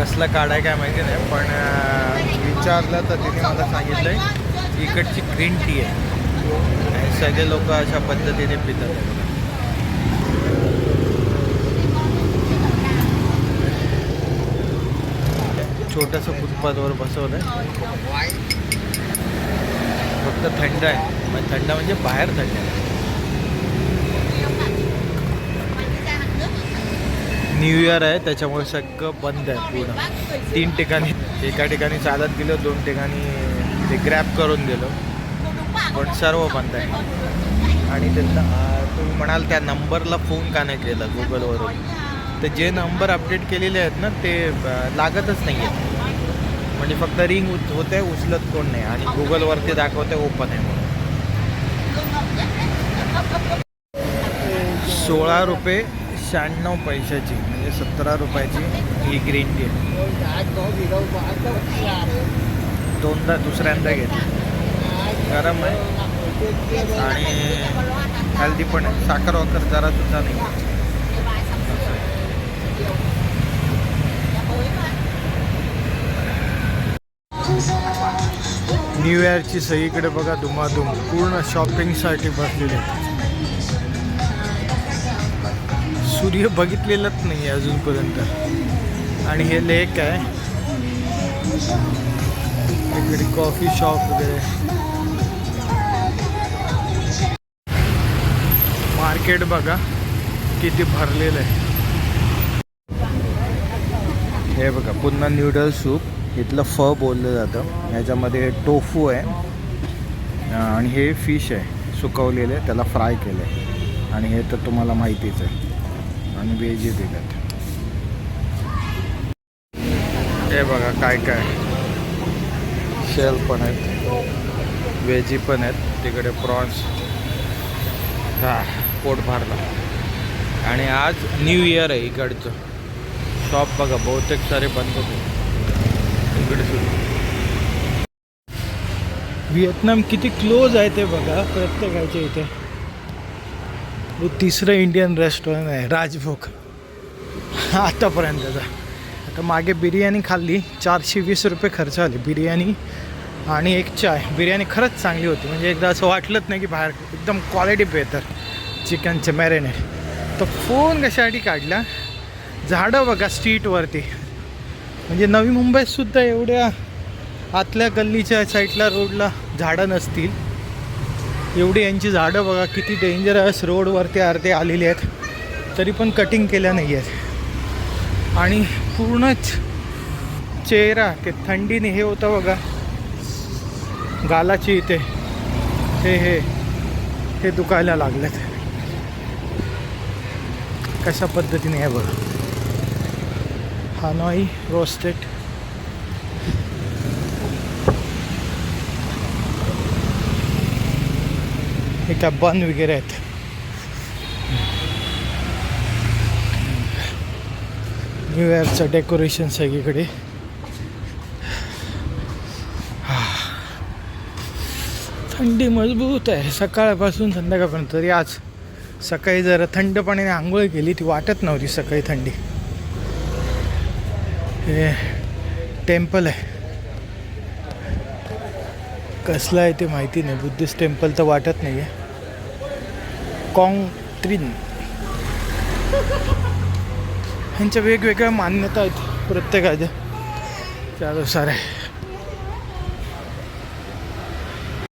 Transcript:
कसलं काढाय काय माहिती नाही पण विचारलं तर तिने मला सांगितलं आहे इकडची ग्रीन टी आहे. आणि सगळे लोक अशा पद्धतीने पितात. छोटंसं फुटपाथवर बसवलं आहे फक्त थंड आहे. थंड म्हणजे बाहेर थंड आहे. न्यू इयर आहे त्याच्यामुळे सगळं बंद आहे पूर्ण. तीन ठिकाणी एका ठिकाणी चालत गेलो दोन ठिकाणी ते ग्रॅप करून गेलो. पण सर्व बंद आहे. आणि त्यांना तुम्ही म्हणाल त्या नंबरला फोन का नाही केला गुगलवरून तर जे नंबर अपडेट केलेले आहेत ना ते लागतच नाही आहेत म्हणजे फक्त रिंग होते उचलत कोण नाही. आणि गुगलवरती दाखवते ओपन आहे म्हणून. सोळा रुपये शहाण्णव पैशाची म्हणजे सतरा रुपयाची ही ग्रीन टी दोनदा दुसऱ्यांदा घेतली. गरम आहे. आणि हेल्दी पण आहे. साखर वाखर जरा सुद्धा नाही. न्यू इयरची सगळीकडे बघा धुमाधूम. पूर्ण शॉपिंगसाठी बसलेले. सूर्य बघितलेलाच नाही अजूनपर्यंत. आणि हे लेक आहे. इकडे कॉफी शॉप वगैरे. मार्केट बघा किती भरलेलं आहे. हे बघा पुन्हा न्यूडल सूप इथलं फ बोललं जातं. ह्याच्यामध्ये टोफू आहे. आणि हे फिश आहे. सुकवलेलं आहे त्याला फ्राय केलं आहे आणि हे तर तुम्हाला माहितीच आहे. आणि व्हेजी दिल्यात. हे बघा काय काय. शेल पण आहेत. व्हेजी पण आहेत. तिकडे प्रॉन्स. हा पोट भरला. आणि आज न्यू इयर आहे इकडचं. शॉप बघा बहुतेक सारे बंद होते. इकडे व्हिएतनाम किती क्लोज आहे ते बघा प्रत्येकाच्या इथे. हे तिसरं इंडियन रेस्टॉरंट आहे राजभोग। आतापर्यंतचा आता मागे बिर्याणी खाल्ली चारशे वीस रुपये खर्च आले बिर्याणी आणि एक चाय. बिर्याणी खरंच चांगली होती म्हणजे एकदा असं वाटलंच नाही की बाहेर एकदम क्वालिटी बेहतर चिकनचे मॅरिनेट तर फोन कशासाठी काढला? झाडं बघा स्ट्रीटवरती म्हणजे नवी मुंबईतसुद्धा एवढ्या आतल्या गल्लीच्या साईडला रोडला झाडं नसतील. एवढी यांची झाडं बघा किती डेंजरस रोडवरती अर्धे आलेली आहेत. तरी पण कटिंग केल्या नाही आहेत. आणि पूर्णच चेहरा ते थंडीने हे होतं बघा. गालाची इथे हे हे हे दुखायला लागलेत. कशा पद्धतीने आहे बघा. हानॉई रोस्टेड हे काय बन वगैरे आहेत. न्यू इयरचं डेकोरेशन सगळीकडे. थंडी मजबूत आहे. सकाळपासून संध्याकाळपर्यंत तरी आज सकाळी जरा थंड पाण्याने आंघोळ केली ती वाटत नव्हती सकाळी थंडी. हे टेम्पल आहे. कसलं आहे ते माहिती नाही. बुद्धिस्ट टेम्पल तर वाटत नाही आहे कॉंग त्रिन. ह्यांच्या वेगवेगळ्या मान्यता आहेत प्रत्येकाच्या. त्यानुसार आहे.